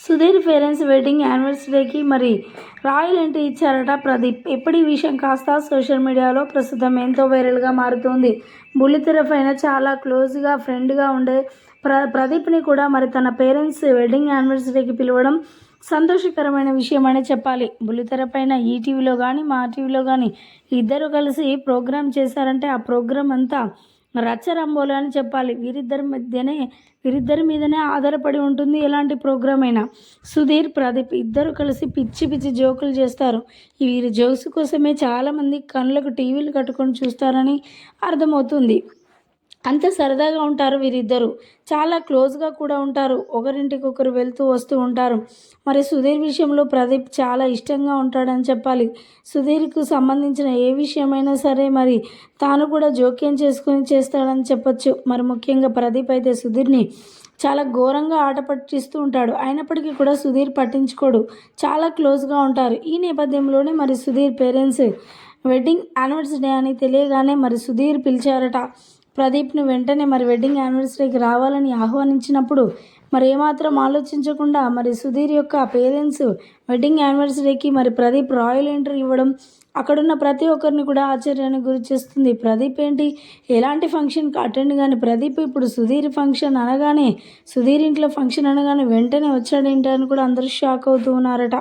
Sudheer parents wedding యానివర్సరీకి మరి royal entry ఇచ్చారట ప్రదీప్. ఎప్పుడు ఈ విషయం కాస్త సోషల్ మీడియాలో ప్రస్తుతం ఎంతో వైరల్గా మారుతోంది. బుల్లితెర పైన చాలా క్లోజ్గా ఫ్రెండ్గా ఉండే ప్ర ప్రదీప్ని కూడా మరి తన పేరెంట్స్ వెడ్డింగ్ యానివర్సరీకి పిలవడం సంతోషకరమైన విషయం అనే చెప్పాలి బుల్లితెర పైన ఈటీవీలో కానీ మా టీవీలో కానీ ఇద్దరు కలిసి ప్రోగ్రామ్ చేశారంటే ఆ ప్రోగ్రామ్ అంతా రచ్చరంబోలు అని చెప్పాలి. వీరిద్దరి మధ్యనే వీరిద్దరి మీదనే ఆధారపడి ఉంటుంది ఎలాంటి ప్రోగ్రామ్ అయినా. సుధీర్ ప్రదీప్ ఇద్దరు కలిసి పిచ్చి పిచ్చి జోకులు చేస్తారు. వీరి జోక్స్ కోసమే చాలామంది కళ్ళకు టీవీలు కట్టుకొని చూస్తారని అర్థమవుతుంది. అంత సరదాగా ఉంటారు వీరిద్దరు. చాలా క్లోజ్గా కూడా ఉంటారు. ఒకరింటికి ఒకరు వెళ్తూ వస్తూ ఉంటారు. మరి సుధీర్ విషయంలో ప్రదీప్ చాలా ఇష్టంగా ఉంటాడని చెప్పాలి. సుధీర్కు సంబంధించిన ఏ విషయమైనా సరే మరి తాను కూడా జోక్యం చేసుకొని చేస్తాడని చెప్పొచ్చు. మరి ముఖ్యంగా ప్రదీప్ అయితే సుధీర్ని చాలా ఘోరంగా ఆట పట్టిస్తూ ఉంటాడు. అయినప్పటికీ కూడా సుధీర్ పట్టించుకోడు. చాలా క్లోజ్గా ఉంటారు. ఈ నేపథ్యంలోనే మరి సుధీర్ పేరెంట్స్ వెడ్డింగ్ యానివర్సరీ అని తెలియగానే మరి సుధీర్ పిలిచారట. ప్రదీప్ని వెంటనే మరి వెడ్డింగ్ యానివర్సరీకి రావాలని ఆహ్వానించినప్పుడు మరి ఏమాత్రం ఆలోచించకుండా మరి సుధీర్ యొక్క పేరెంట్స్ వెడ్డింగ్ యానివర్సరీకి మరి ప్రదీప్ రాయల్ ఎంట్రీ ఇవ్వడం అక్కడున్న ప్రతి ఒక్కరిని కూడా ఆశ్చర్యానికి గురి చేస్తుంది. ప్రదీప్ ఏంటి? ఎలాంటి ఫంక్షన్కి అటెండ్ కానీ ప్రదీప్ ఇప్పుడు సుధీర్ ఫంక్షన్ అనగానే సుధీర్ ఇంట్లో ఫంక్షన్ అనగానే వెంటనే వచ్చాడేంటి అని కూడా అందరూ షాక్ అవుతూ ఉన్నారట.